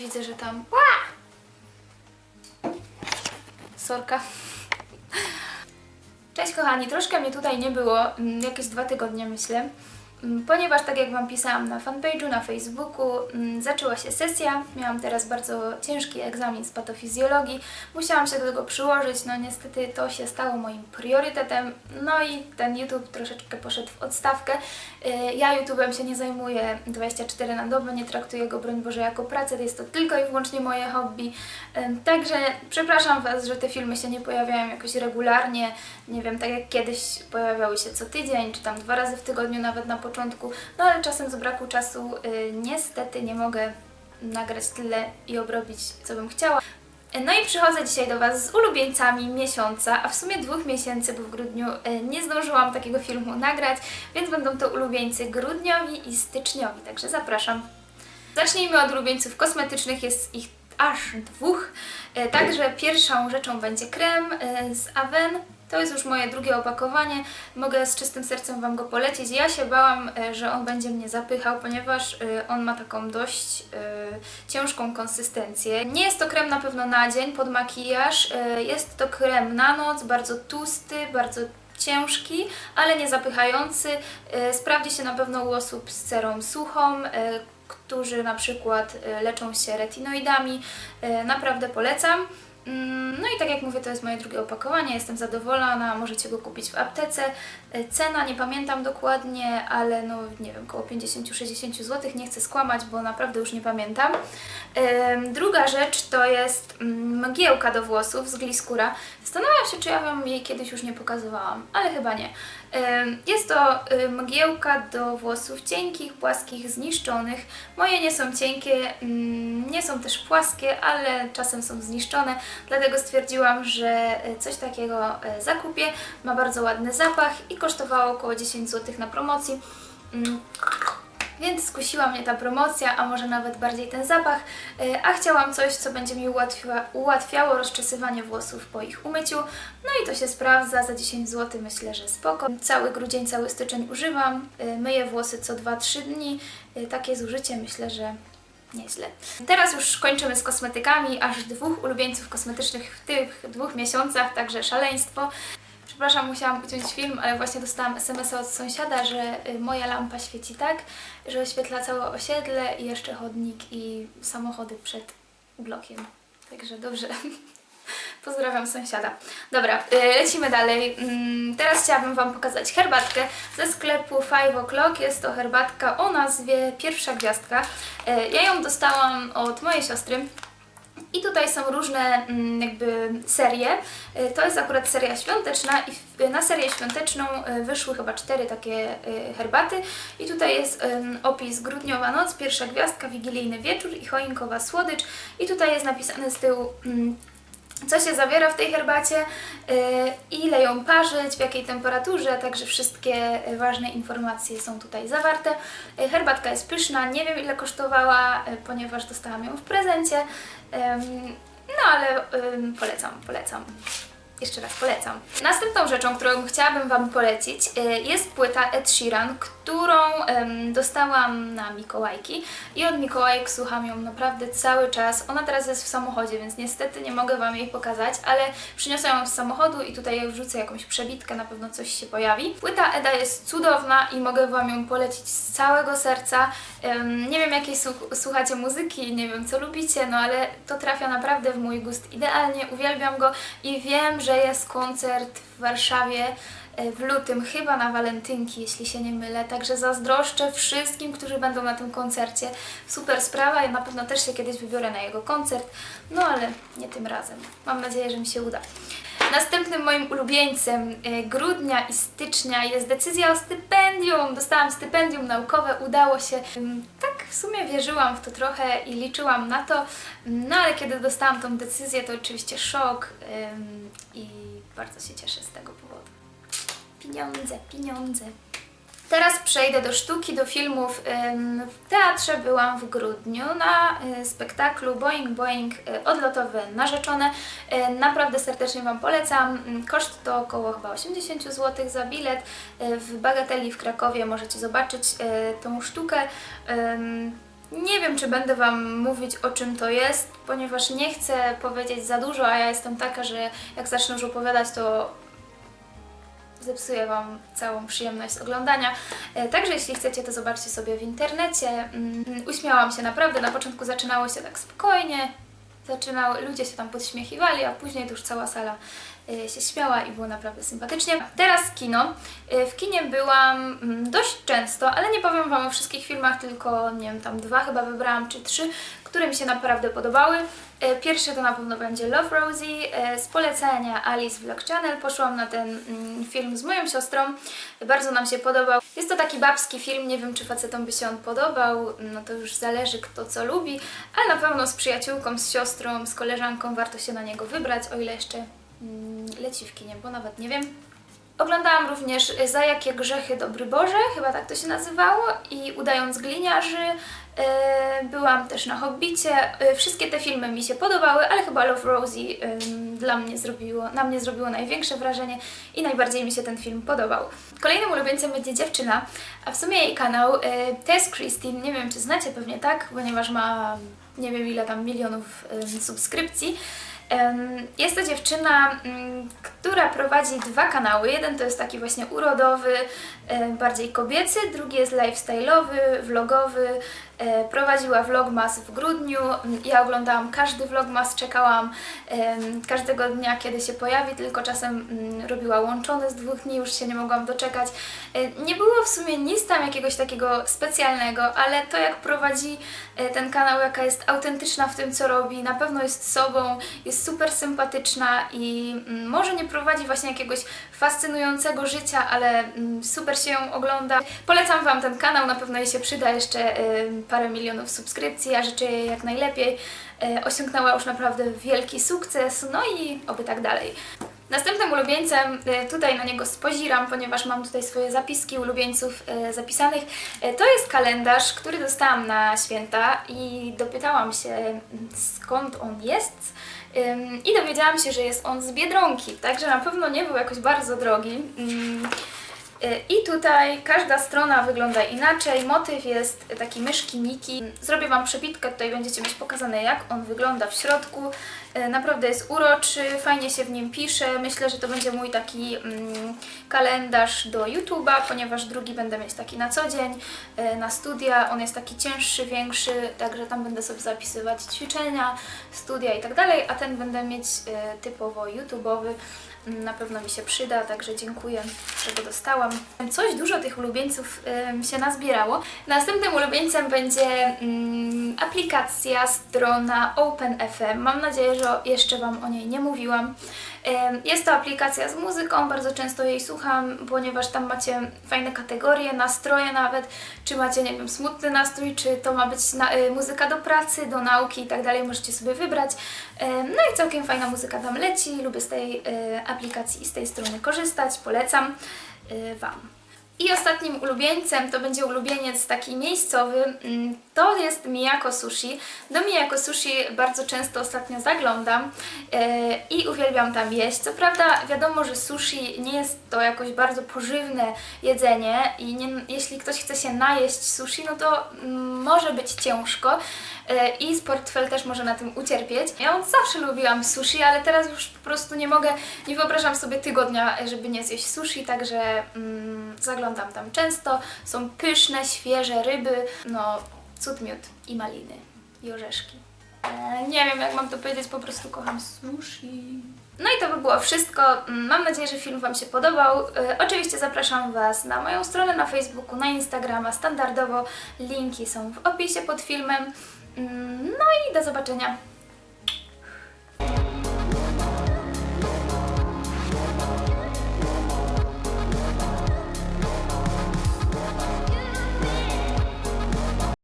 Widzę, że tam... Sorka. Cześć kochani, troszkę mnie tutaj nie było, mm, jakieś dwa tygodnie myślę, ponieważ tak jak Wam pisałam na fanpage'u, na Facebooku, mm, zaczęła się sesja, miałam teraz bardzo ciężki egzamin z patofizjologii, musiałam się do tego przyłożyć, no niestety to się stało moim priorytetem, no i ten YouTube troszeczkę poszedł w odstawkę. Y, Ja YouTube'em się nie zajmuję 24 na dobę, nie traktuję go broń Boże jako pracę, jest to tylko i wyłącznie moje hobby. Ym, Także przepraszam Was, że te filmy się nie pojawiają jakoś regularnie, nie wiem, tak jak kiedyś pojawiały się co tydzień, czy tam dwa razy w tygodniu nawet na początku, no ale czasem z braku czasu y, niestety nie mogę nagrać tyle i obrobić, co bym chciała. No i przychodzę dzisiaj do Was z ulubieńcami miesiąca, a w sumie dwóch miesięcy, bo w grudniu e, nie zdążyłam takiego filmu nagrać, więc będą to ulubieńcy grudniowi i styczniowi, także zapraszam. Zacznijmy od ulubieńców kosmetycznych, jest ich aż dwóch. E, Także pierwszą rzeczą będzie krem z Aven. To jest już moje drugie opakowanie. Mogę z czystym sercem Wam go polecić. Ja się bałam, e, że on będzie mnie zapychał, ponieważ e, on ma taką dość e, ciężką konsystencję. Nie jest to krem na pewno na dzień pod makijaż. Jest to krem na noc, bardzo tłusty, bardzo ciężki, ale nie zapychający. Sprawdzi się na pewno u osób z cerą suchą, którzy na przykład leczą się retinoidami. Naprawdę polecam. Mm, No i tak jak mówię, to jest moje drugie opakowanie, jestem zadowolona, możecie go kupić w aptece. E, Cena nie pamiętam dokładnie, ale no nie wiem, około 50-60 zł, nie chcę skłamać, bo naprawdę już nie pamiętam. Druga rzecz to jest mm, mgiełka do włosów z Gliscura. Zastanawiam się, czy ja Wam jej kiedyś już nie pokazywałam, ale chyba nie. Jest to mgiełka do włosów cienkich, płaskich, zniszczonych. Moje nie są cienkie, mm, nie są też płaskie, ale czasem są zniszczone, dlatego stwierdziłam, że y, coś takiego y, zakupię. Ma bardzo ładny zapach i kosztowało około 10 zł na promocji. Więc skusiła mnie ta promocja, a może nawet bardziej ten zapach, y, a chciałam coś, co będzie mi ułatwia, ułatwiało rozczesywanie włosów po ich umyciu. No i to się sprawdza, za 10 zł myślę, że spoko. Cały grudzień, cały styczeń używam, y, myję włosy co 2-3 dni. Y, Takie zużycie myślę, że nieźle. Teraz już kończymy z kosmetykami, aż dwóch ulubieńców kosmetycznych w tych dwóch miesiącach, także szaleństwo. Przepraszam, musiałam uciąć film, ale właśnie dostałam SMS-a od sąsiada, że y, moja lampa świeci tak, że oświetla całe osiedle i jeszcze chodnik i samochody przed blokiem. Także dobrze. Pozdrawiam sąsiada. Dobra, y, lecimy dalej. Mm, Teraz chciałabym Wam pokazać herbatkę ze sklepu Five O'Clock. Jest to herbatka o nazwie Pierwsza Gwiazdka. Y, Ja ją dostałam od mojej siostry. I tutaj są różne mm, jakby serie. Y, To jest akurat seria świąteczna i na serię świąteczną y, wyszły chyba cztery takie y, herbaty. I tutaj jest opis grudniowa noc, pierwsza gwiazdka, wigilijny wieczór i choinkowa słodycz. I tutaj jest napisane z tyłu mm, co się zawiera w tej herbacie, y, ile ją parzyć, w jakiej temperaturze, także wszystkie ważne informacje są tutaj zawarte. Y, Herbatka jest pyszna, nie wiem ile kosztowała, y, ponieważ dostałam ją w prezencie, no ale polecam, polecam. Jeszcze raz polecam. Następną rzeczą, którą chciałabym Wam polecić, y, jest płyta Ed Sheeran, którą dostałam na Mikołajki i od Mikołajek słucham ją naprawdę cały czas. Ona teraz jest w samochodzie, więc niestety nie mogę Wam jej pokazać, ale przyniosłam ją z samochodu i tutaj wrzucę jakąś przebitkę, na pewno coś się pojawi. Płyta Eda jest cudowna i mogę Wam ją polecić z całego serca. Nie wiem jakiej słuch- słuchacie muzyki, nie wiem co lubicie, no ale to trafia naprawdę w mój gust idealnie, uwielbiam go i wiem, że jest koncert w Warszawie e, w lutym, chyba na walentynki, jeśli się nie mylę. Także zazdroszczę wszystkim, którzy będą na tym koncercie. Super sprawa, ja na pewno też się kiedyś wybiorę na jego koncert, no ale nie tym razem. Mam nadzieję, że mi się uda. Następnym moim ulubieńcem e, grudnia i stycznia jest decyzja o stypendium. Dostałam stypendium naukowe, udało się. W sumie wierzyłam w to trochę i liczyłam na to, no ale kiedy dostałam tą decyzję, to oczywiście szok ym, i bardzo się cieszę z tego powodu. Pieniądze, pieniądze. Teraz przejdę do sztuki, do filmów. W teatrze byłam w grudniu na y, spektaklu Boing Boing y, Odlotowe Narzeczone. Y, Naprawdę serdecznie Wam polecam. Ym, Koszt to około chyba 80 zł za bilet. W Bagateli w Krakowie możecie zobaczyć tą sztukę. Nie wiem, czy będę Wam mówić o czym to jest, ponieważ nie chcę powiedzieć za dużo, a ja jestem taka, że jak zacznę już opowiadać, to zepsuję Wam całą przyjemność oglądania. E, Także jeśli chcecie, to zobaczcie sobie w internecie. Mm, Uśmiałam się naprawdę, na początku zaczynało się tak spokojnie, zaczynał, ludzie się tam podśmiechiwali, a później to już cała sala się śmiała i było naprawdę sympatycznie. Teraz kino. E, W kinie byłam mm, dość często, ale nie powiem Wam o wszystkich filmach, tylko nie wiem, tam dwa chyba wybrałam, czy trzy, które mi się naprawdę podobały. E, Pierwsze to na pewno będzie Love Rosie. Z polecenia Alice Vlog Channel poszłam na ten mm, film z moją siostrą. Bardzo nam się podobał. Jest to taki babski film, nie wiem czy facetom by się on podobał, no to już zależy kto co lubi, ale na pewno z przyjaciółką, z siostrą, z koleżanką warto się na niego wybrać, o ile jeszcze leci w kinie, bo nawet nie wiem. Oglądałam również Za jakie grzechy dobry Boże, chyba tak to się nazywało, i Udając gliniarzy. E, Byłam też na Hobbicie. E, Wszystkie te filmy mi się podobały, ale chyba Love Rosie dla mnie zrobiło, na mnie zrobiło największe wrażenie i najbardziej mi się ten film podobał. Kolejnym ulubieńcem będzie dziewczyna, a w sumie jej kanał Tess Christine, nie wiem czy znacie, pewnie tak, ponieważ ma nie wiem ile tam milionów subskrypcji. Jest to dziewczyna, mm, która prowadzi dwa kanały. Jeden to jest taki właśnie urodowy, bardziej kobiecy, drugi jest lifestyle'owy, vlogowy. E, Prowadziła vlogmas w grudniu. Ja oglądałam każdy vlogmas, czekałam każdego dnia, kiedy się pojawi, tylko czasem mm, robiła łączone z dwóch dni, już się nie mogłam doczekać. E, Nie było w sumie nic tam jakiegoś takiego specjalnego, ale to jak prowadzi e, ten kanał, jaka jest autentyczna w tym, co robi, na pewno jest sobą, jest super sympatyczna i mm, może nie prowadzi właśnie jakiegoś fascynującego życia, ale mm, super się ją ogląda. Polecam Wam ten kanał, na pewno jej się przyda jeszcze parę milionów subskrypcji, ja życzę jej jak najlepiej. E, Osiągnęła już naprawdę wielki sukces, no i oby tak dalej. Następnym ulubieńcem, e, tutaj na niego spoziram, ponieważ mam tutaj swoje zapiski ulubieńców e, zapisanych. To jest kalendarz, który dostałam na święta i dopytałam się mm, skąd on jest. I dowiedziałam się, że jest on z Biedronki, także na pewno nie był jakoś bardzo drogi. Y, I tutaj każda strona wygląda inaczej. Motyw jest taki myszki Miki. Zrobię Wam przebitkę, tutaj będziecie mieć pokazane jak on wygląda w środku. Y, Naprawdę jest uroczy, fajnie się w nim pisze. Myślę, że to będzie mój taki mm, kalendarz do YouTube'a, ponieważ drugi będę mieć taki na co dzień, y, na studia. On jest taki cięższy, większy, także tam będę sobie zapisywać ćwiczenia, studia i tak dalej, a ten będę mieć typowo YouTube'owy. Na pewno mi się przyda, także dziękuję, że go dostałam. Coś dużo tych ulubieńców się nazbierało. Następnym ulubieńcem będzie mm, aplikacja, strona OpenFM. Mam nadzieję, że jeszcze Wam o niej nie mówiłam. Jest to aplikacja z muzyką, bardzo często jej słucham, ponieważ tam macie fajne kategorie, nastroje nawet, czy macie, nie wiem, smutny nastrój, czy to ma być y, muzyka do pracy, do nauki i tak dalej, możecie sobie wybrać. No i całkiem fajna muzyka tam leci, lubię z tej y, aplikacji i z tej strony korzystać, polecam y, Wam. I ostatnim ulubieńcem to będzie ulubieniec taki miejscowy. mm, To jest Miyako Sushi. Do Miyako Sushi bardzo często ostatnio zaglądam e, i uwielbiam tam jeść. Co prawda wiadomo, że sushi nie jest to jakoś bardzo pożywne jedzenie i nie, jeśli ktoś chce się najeść sushi, no to mm, może być ciężko e, i portfel też może na tym ucierpieć. Ja od zawsze lubiłam sushi, ale teraz już po prostu nie mogę, nie wyobrażam sobie tygodnia, żeby nie zjeść sushi, także mm, zaglądam tam często. Są pyszne, świeże ryby, no cud miód i maliny i orzeszki. E, nie wiem jak mam to powiedzieć, po prostu kocham sushi. No i to by było wszystko. Mm, Mam nadzieję, że film Wam się podobał. E, Oczywiście zapraszam Was na moją stronę na Facebooku, na Instagrama. Standardowo linki są w opisie pod filmem. Mm, No i do zobaczenia.